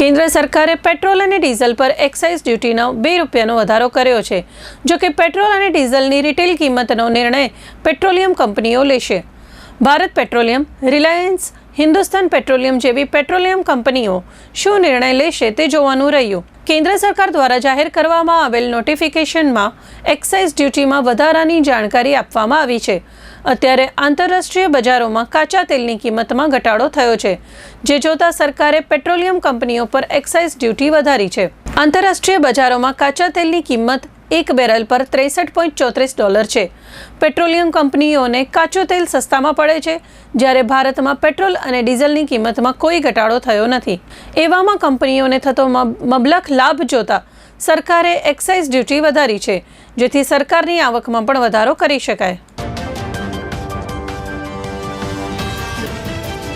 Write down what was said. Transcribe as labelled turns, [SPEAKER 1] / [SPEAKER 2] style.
[SPEAKER 1] કેન્દ્ર સરકારે પેટ્રોલ અને ડીઝલ પર એક્સાઇઝ ડ્યુટીનો બે રૂપિયાનો વધારો કર્યો છે જો કે પેટ્રોલ અને ડીઝલની રિટેલ કિંમતનો નિર્ણય પેટ્રોલિયમ કંપનીઓ લેશે. Bharat petroleum, Reliance, Hindustan petroleum જેવી પેટ્રોલિયમ કંપનીઓ શું નિર્ણય લેશે તે જોવાનું રહ્યું. કેન્દ્ર સરકાર દ્વારા જાહેર કરવામાં આવેલ નોટિફિકેશનમાં એક્સાઇઝ ડ્યુટીમાં વધારાની જાણકારી આપવામાં આવી છે. અત્યારે આંતરરાષ્ટ્રીય બજારોમાં કાચા તેલની કિંમતમાં ઘટાડો થયો છે, જે જોતા સરકારે પેટ્રોલિયમ કંપનીઓ પર એક્સાઇઝ ડ્યુટી વધારી છે. આંતરરાષ્ટ્રીય બજારોમાં કાચા તેલની કિંમત એક બેરલ પર ત્રેસઠ પોઈન્ટ ચોત્રીસ ડોલર છે. પેટ્રોલિયમ કંપનીઓને કાચું તેલ સસ્તામાં પડે છે. જ્યારે ભારતમાં પેટ્રોલ અને ડીઝલની કિંમતમાં કોઈ ઘટાડો થયો નથી. એવામાં કંપનીઓને થતો મબલખ લાભ જોતા સરકારે એક્સાઇઝ ડ્યુટી વધારી છે, જેથી સરકારની આવકમાં પણ વધારો કરી શકાય.